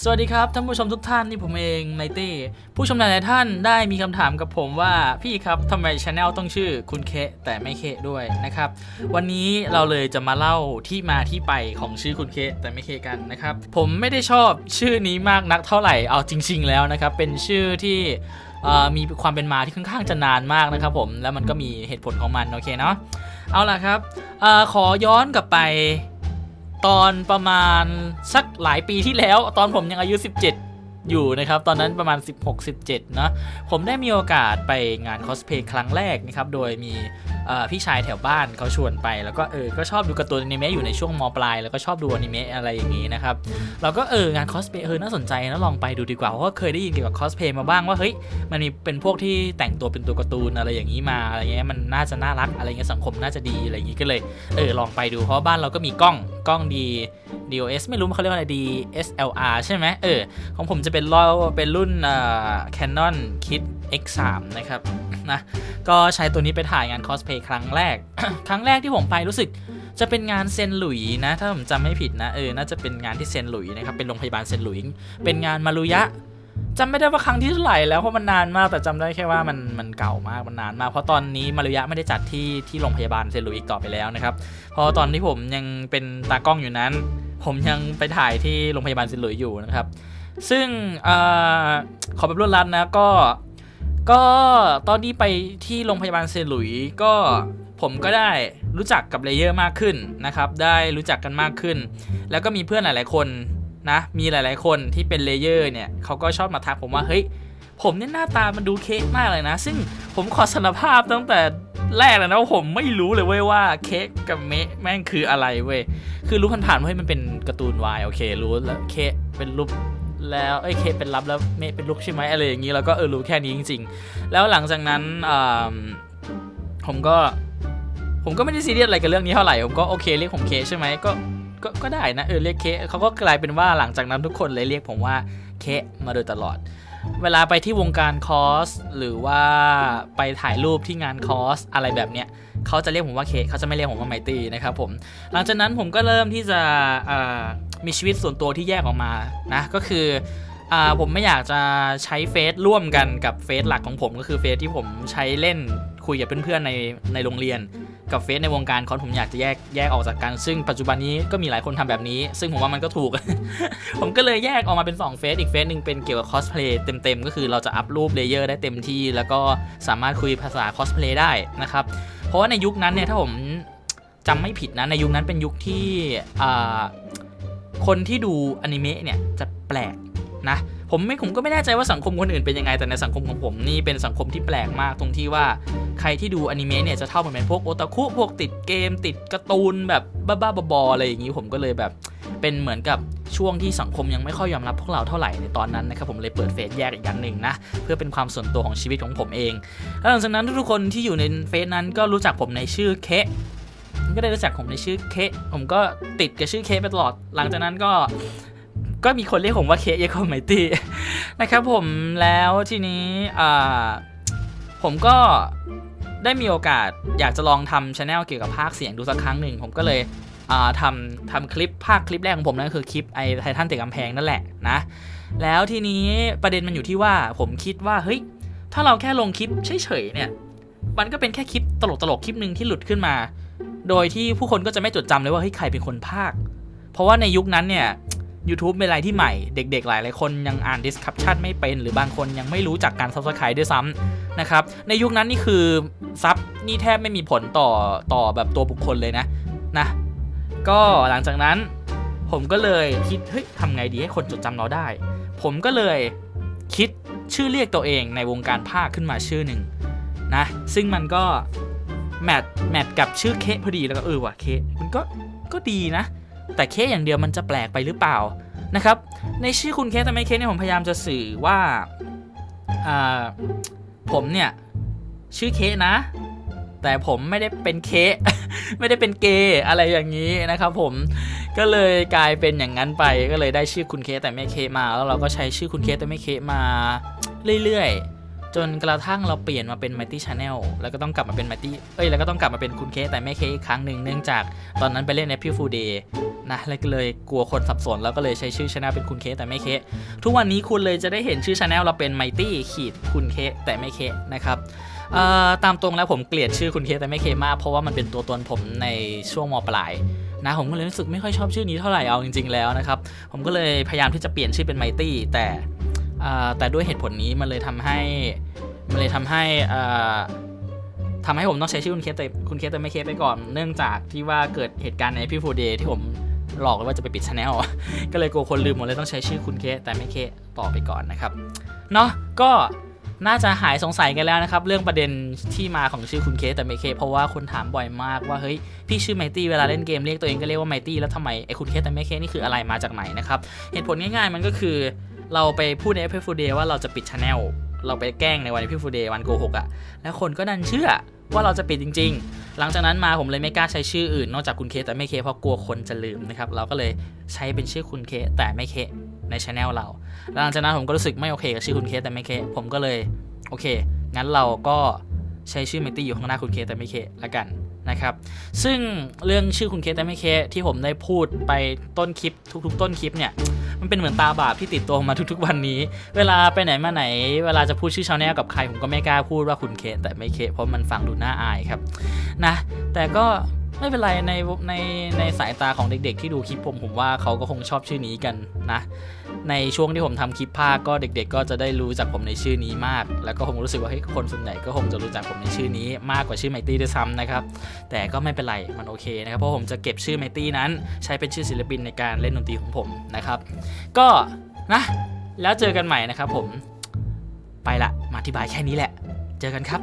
สวัสดีครับท่านผู้ชมทุกท่านนี่ผมเองไนเต้ผู้ชมหลายท่านได้มีคำถามกับผมว่าพี่ครับทำไมช anel ต้องชื่อคุณเคแต่ไม่เคด้วยนะครับ วันนี้เราเลยจะมาเล่าที่มาที่ไปของชื่อคุณเคแต่ไม่เคกันนะครับ ผมไม่ได้ชอบชื่อนี้มากนักเท่าไหร่เอาจริง ๆ แล้วนะครับ เป็นชื่อที่มีความเป็นมาที่ค่อนข้างจะนานมากนะครับ ผมแล้วมันก็มีเหตุผลของมันโอเคเนาะเอาล่ะครับอขอย้อนกลับไป ตอนประมาณสักหลายปีที่แล้ว ตอนผมยังอายุ 17 อยู่นะครับ ตอนนั้นประมาณ 16-17เนะ ผมได้มีโอกาสไปงานคอสเพลย์ครั้งแรกนะครับ โดยมี พี่ชายแถวบ้านเขาชวนไป แล้วก็เออก็ชอบดูการ์ตูนอนิเมะอยู่ในช่วงมปลาย แล้วก็ชอบดูอนิเมะอะไรอย่างนี้นะครับเราก็เอองานคอสเพย์เออน่าสนใจนะลองไปดูดีกว่าเพราะว่าเคยได้ยินเกี่ยวกับคอสเพย์มาบ้างว่าเฮ้ยมันมีเป็นพวกที่แต่งตัวเป็นตัวการ์ตูนอะไรอย่างนี้มาอะไรเงี้ยมันน่าจะน่ารักอะไรเงี้ยสังคมน่าจะดีอะไรอย่างนี้ก็เลยเออลองไปดูเพราะบ้านเราก็มีกล้องกล้องดี DOS ไม่รู้มันเขาเรียกว่าอะไร DSLR ใช่ไหมเออของผมจะเป็นรอเป็นรุ่นเอ่อ Canon Kit X3 นะครับ นะ ก็ใช้ตัวนี้ไปถ่ายงานคอสเพย์ครั้งแรก ครั้งแรกที่ผมไปรู้สึกจะเป็นงานเซนหลุยนะ ถ้าผมจำไม่ผิดนะเออน่าจะเป็นงานที่เซนหลุยนะครับเป็นโรงพยาบาลเซนหลุยเป็นงานมารุยะจำไม่ได้ว่าครั้งที่เท่าไหร่แล้วเพราะมันนานมากแต่จำได้แค่ว่ามันมันเก่ามากมันนานมากเพราะตอนนี้มารุยะไม่ได้จัดที่ที่โรงพยาบาลเซนหลุยอีกต่อไปแล้วนะครับเพราะตอนที่ผมยังเป็นตากล้องอยู่นั้น ผมยังไปถ่ายที่โรงพยาบาลเซนหลุยอยู่นะครับซึ่งเออขอแบบรวดรัดนะก็ ก็ตอนที่ไปที่โรงพยาบาลเซนหลุยก็ผมก็ได้รู้จักกับเลเยอร์มากขึ้นนะครับ ได้รู้จักกันมากขึ้น แล้วก็มีเพื่อนหลาย ๆ คนนะ มีหลาย ๆ คนที่เป็นเลเยอร์เนี่ยเขาก็ชอบมาทักผมว่าเฮ้ยผมเนี่ยหน้าตามันดูเค้กมากเลยนะ ซึ่งผมขอสารภาพตั้งแต่แรกเลยนะว่าผมไม่รู้เลยเว้ยว่าเค้กกับเมะแม่งคืออะไรเว้ย คือรู้ผ่านๆว่าเฮ้ยมันเป็นการ์ตูนวายโอเค รู้แล้วเค้กเป็นรูป แล้วเอ้ยเคเป็นรับแล้วเมเป็นลูกใช่ไหมอะไรอย่างนี้แล้วก็เออรู้แค่นี้จริง ๆ แล้วหลังจากนั้นผมก็ผมก็ไม่ได้ซีเรียสอะไรกับเรื่องนี้เท่าไหร่ผมก็โอเคเรียกผมเคใช่ไหมก็ก็ก็ได้นะเออเรียกเคเขาก็กลายเป็นว่าหลังจากนั้นทุกคนเลยเรียกผมว่าเคมาโดยตลอด เวลาไปที่วงการคอสหรือว่าไปถ่ายรูปที่งานคอสอะไรแบบเนี้ยเขาจะเรียกผมว่าเคเขาจะไม่เรียกผมว่าไมตี้นะครับผมหลังจากนั้นผมก็เริ่มที่จะอ่า มีชีวิตส่วนตัวที่แยกออกมานะก็คืออ่าผมไม่อยากจะใช้เฟซร่วมกันกับเฟซหลักของผมก็คือเฟซที่ผมใช้เล่นคุยกับเพื่อนๆในในโรงเรียน กับเฟซในวงการคอนผมอยากจะแยกแยกออกจากกัน ซึ่งปัจจุบันนี้ก็มีหลายคนทำแบบนี้ ซึ่งผมว่ามันก็ถูก ผมก็เลยแยกออกมาเป็น2เฟซอีกเฟซหนึ่งเป็นเกี่ยวกับคอสเพลย์เต็มๆ ก็คือเราจะอัพรูปเลเยอร์ได้เต็มที่ แล้วก็สามารถคุยภาษาคอสเพลย์ได้นะครับ เพราะว่าในยุคนั้นเนี่ยถ้าผมจำไม่ผิดนะในยุคนั้นเป็นยุคที่อ่า คนที่ดูอนิเมะเนี่ยจะแปลกนะผมไม่ผมก็ไม่แน่ใจว่าสังคมคนอื่นเป็นยังไงแต่ในสังคมของผมนี่เป็นสังคมที่แปลกมากตรงที่ว่าใครที่ดูอนิเมะเนี่ยจะเท่าเหมือนเป็นพวกโอตาคุพวกติดเกม ติดการ์ตูนแบบบ้าๆบอๆอะไรอย่างนี้ผมก็เลยแบบเป็นเหมือนกับช่วงที่สังคมยังไม่ค่อยยอมรับพวกเราเท่าไหร่ในตอนนั้นนะครับผมเลยเปิดเฟซแยกอีกอย่างหนึ่งนะเพื่อเป็นความส่วนตัวของชีวิตของผมเองแล้วหลังจากนั้นทุกๆคนที่อยู่ในเฟซนั้นก็รู้จักผมในชื่อเคะ ก็ได้รู้จักผมในชื่อเคผมก็ติดกับชื่อเคไปตลอด หลังจากนั้นก็ก็มีคนเรียกผมว่าเคเยคอมไมตี้นะครับผมแล้วทีนี้ผมก็ได้มีโอกาสอยากจะลองทำช anel เกี่ยวกับภาคเสียงดูสักครั้งหนึ่ง ผมก็เลยทำทำคลิปภาคคลิปแรกของผมนั่นคือคลิปไอ้ไททันเตะกำแพงนั่นแหละนะแล้วทีนี้ประเด็นมันอยู่ที่ว่าผมคิดว่าเฮ้ยถ้าเราแค่ลงคลิปเฉยๆเนี่ยมันก็เป็นแค่คลิปตลกๆคลิปหนึ่งที่หลุดขึ้นมา โดยที่ผู้คนก็จะไม่จดจำเลยว่าเฮ้ยใครเป็นคนภาค เพราะว่าในยุคนั้นเนี่ย YouTube เป็นอะไรที่ใหม่ เด็กๆ หลายหลายคนยังอ่าน description ไม่เป็น หรือบางคนยังไม่รู้จักการ subscribe ด้วยซ้ำนะครับ ในยุคนั้นนี่คือซับนี่แทบไม่มีผลต่อต่อแบบตัวบุคคลเลยนะนะ ก็หลังจากนั้นผมก็เลยคิดเฮ้ยทำไงดีให้คนจดจำเราได้ ผมก็เลยคิดชื่อเรียกตัวเองในวงการภาคขึ้นมาชื่อหนึ่งนะ ซึ่งมันก็ แมทแมทกับชื่อเคพอดีแล้วก็เออว่ะเคมันก็ก็ดีนะ แต่เคอย่างเดียวมันจะแปลกไปหรือเปล่านะครับ ในชื่อคุณเคแต่ไม่เคเนี่ยผมพยายามจะสื่อว่าอ่าผมเนี่ยชื่อเคนะ แต่ผมไม่ได้เป็นเคไม่ได้เป็นเกย์อะไรอย่างนี้นะครับผมก็เลยกลายเป็นอย่างนั้นไปก็เลยได้ชื่อคุณเคแต่ไม่เคมา แล้วเราก็ใช้ชื่อคุณเคแต่ไม่เคมาเรื่อยๆ จนกระทั่งเราเปลี่ยนมาเป็น Mighty Channel แล้วก็ต้องกลับมาเป็น Mighty เอ้ยแล้วก็ต้องกลับมาเป็นคุณเคแต่ไม่เคอีกครั้งหนึ่งเนื่องจากตอนนั้นไปเล่น April Fool Day นะแล้วก็เลยกลัวคนสับสนแล้วก็เลยใช้ชื่อช anel เป็นคุณเคแต่ไม่เคทุกวันนี้คุณเลยจะได้เห็นชื่อช anel เราเป็น Mighty ขีดคุณเคแต่ไม่เคนะครับตามตรงแล้วผมเกลียดชื่อคุณเคแต่ไม่เคมาก เพราะว่ามันเป็นตัวตนผมในช่วงมปลายนะผมก็เลยรู้สึกไม่ค่อยชอบชื่อนี้เท่าไหร่เอาจริง ๆแล้วนะครับผมก็เลยพยายามที่จะเปลี่ยนชื่อเป็น Mighty แต่ แต่ด้วยเหตุผลนี้มันเลยทำให้มันเลยทำให้เอ่อทำให้ผมต้องใช้ชื่อคุณเคสแต่คุณเคสแต่ไม่เคสไปก่อน เนื่องจากที่ว่าเกิดเหตุการณ์ในพี่ฟูเดย์ที่ผมหลอกว้ว่าจะไปปิดช anel ก็เลยกลัวคนลืมหมดเลยต้องใช้ชื่อคุณเคสแต่ไม่เคสต่อไปก่อนนะครับ เนาะก็น่าจะหายสงสัยกันแล้วนะครับ เรื่องประเด็นที่มาของชื่อคุณเคสแต่ไม่เคสเพราะว่าคนถามบ่อยมากว่าเฮ้ยพี่ชื่อไมตี้เวลาเล่นเกมเรียกตัวเองก็เรียกว่าไมตี้แล้วทำไมไอ้คุณเคสแต่ไม่เคสนี่คืออะไรมาจากไหนนะครับเหตุผลง่ายๆมันก็คือ เราไปพูดใน April Fool Day ว่าเราจะปิดช anel เราไปแกล้งในวัน April Fool Day วันโกหกอะแล้วคนก็ดันเชื่อว่าเราจะปิดจริง ๆ หลังจากนั้นมาผมเลยไม่กล้าใช้ชื่ออื่น นอกจากคุณเคแต่ไม่เคเพราะกลัวคนจะลืมนะครับ เราก็เลยใช้เป็นชื่อคุณเคแต่ไม่เคในช anel เรา หลังจากนั้นผมก็รู้สึกไม่โอเคกับชื่อคุณเคแต่ไม่เคผมก็เลยโอเค งั้นเราก็ใช้ชื่อเมตตี้อยู่ข้างหน้าคุณเคแต่ไม่เคละกันนะครับ ซึ่งเรื่องชื่อคุณเคแต่ไม่เคที่ผมได้พูดไปต้นคลิปทุก ๆ ต้นคลิปเนี่ย มันเป็นเหมือนตาบาปที่ติดตัวมาทุกๆ วันนี้ เวลาไปไหนมาไหน เวลาจะพูดชื่อชาวแนลกับใครผมก็ไม่กล้าพูดว่าคุณเค แต่ไม่เค เพราะมันฟังดูน่าอายครับนะ แต่ก็ ไม่เป็นไรในในในสายตาของเด็ก ๆ ที่ดูคลิปผมผมว่าเขาก็คงชอบชื่อนี้กันนะ ในช่วงที่ผมทำคลิปภาคก็เด็ก ๆ ก็จะได้รู้จักผมในชื่อนี้มาก แล้วก็คงรู้สึกว่าเฮ้ยคนส่วนใหญ่ก็คงจะรู้จักผมในชื่อนี้ มากกว่าชื่อไมตี้ด้วยซ้ำนะครับแต่ก็ไม่เป็นไรมันโอเคนะครับเพราะผมจะเก็บชื่อไมตี้นั้น ใช้เป็นชื่อศิลปินในการเล่นดนตรีของผมนะครับ ก็นะแล้วเจอกันใหม่นะครับผมไปละมาอธิบายแค่นี้แหละ เจอกันครับ